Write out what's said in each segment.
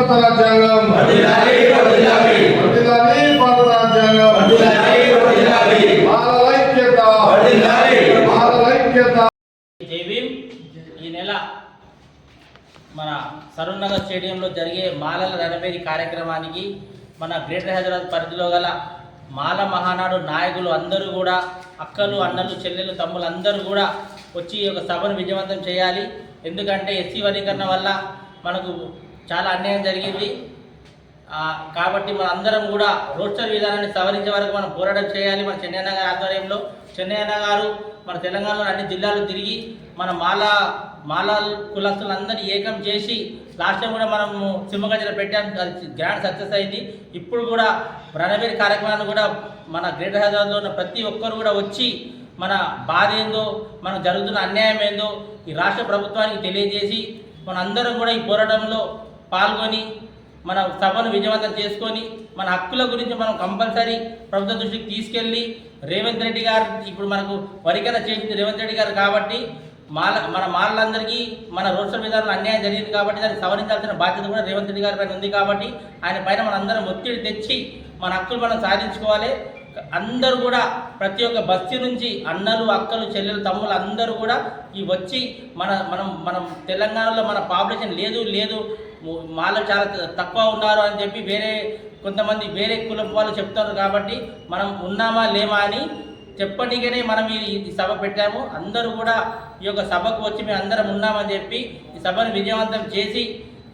భారత రాజ్యాంగం. ఈ నెల మన సరూర్నగర్ స్టేడియంలో జరిగే మాలల రణబేరి కార్యక్రమానికి మన గ్రేటర్ హైదరాబాద్ పరిధిలో గల మాల మహానాడు నాయకులు అందరూ కూడా అక్కలు అన్నలు చెల్లెలు తమ్ములు అందరూ కూడా వచ్చి ఈ యొక్క సభను విజయవంతం చేయాలి. ఎందుకంటే ఎస్సీ వర్గీకరణ వల్ల మనకు చాలా అన్యాయం జరిగింది. కాబట్టి మన అందరం కూడా రోస్టర్ విధానాన్ని సవరించే వరకు మనం పోరాటం చేయాలి మన చెన్నైన గారి ఆధ్వర్యంలో. చెన్నైన గారు మన తెలంగాణలో అన్ని జిల్లాలు తిరిగి మన మాల మాలా కులస్తులందరినీ ఏకం చేసి లాస్ట్ టైం కూడా మనము సింహగంజలో పెట్టాం. అది గ్రాండ్ సక్సెస్ అయింది. ఇప్పుడు కూడా రణవీర్ కార్యక్రమాన్ని కూడా మన గ్రేటర్ హైదరాబాద్లో ఉన్న ప్రతి ఒక్కరు కూడా వచ్చి మన బాధ ఏందో మనకు జరుగుతున్న అన్యాయం ఏందో ఈ రాష్ట్ర ప్రభుత్వానికి తెలియజేసి మనందరం కూడా ఈ పోరాటంలో పాల్గొని మన సభను విజయవంతం చేసుకొని మన హక్కుల గురించి మనం కంపల్సరీ ప్రభుత్వ దృష్టికి తీసుకెళ్ళి రేవంత్ రెడ్డి గారు ఇప్పుడు మనకు వరికన చేసింది రేవంత్ రెడ్డి గారు కాబట్టి మాల మన మాలందరికీ మన రోడ్ల మీద అన్యాయం జరిగింది కాబట్టి దాన్ని సవరించాల్సిన బాధ్యత కూడా రేవంత్ రెడ్డి గారి పైన ఉంది కాబట్టి ఆయన పైన మనందరం ఒత్తిడి తెచ్చి మన హక్కులు మనం సాధించుకోవాలి. అందరూ కూడా ప్రతి ఒక్క బస్తీ నుంచి అన్నలు అక్కలు చెల్లెలు తమ్ములు అందరూ కూడా ఈ వచ్చి మన మనం మనం తెలంగాణలో మన పాపులేషన్ లేదు లేదు మాలో చాలా తక్కువ ఉన్నారు అని చెప్పి వేరే కొంతమంది వేరే కులం వాళ్ళు చెప్తారు కాబట్టి మనం ఉన్నామా లేమా అని చెప్పనికనే మనం ఈ సభ పెట్టాము. అందరూ కూడా ఈ యొక్క సభకు వచ్చి మేము అందరం ఉన్నామని చెప్పి ఈ సభను విజయవంతం చేసి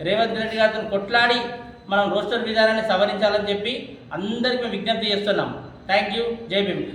రేవంత్ రెడ్డి గారితో కొట్లాడి మనం రోస్టర్ విధానాన్ని సవరించాలని చెప్పి అందరికీ విజ్ఞప్తి చేస్తున్నాం. Thank you. జై భీమ్.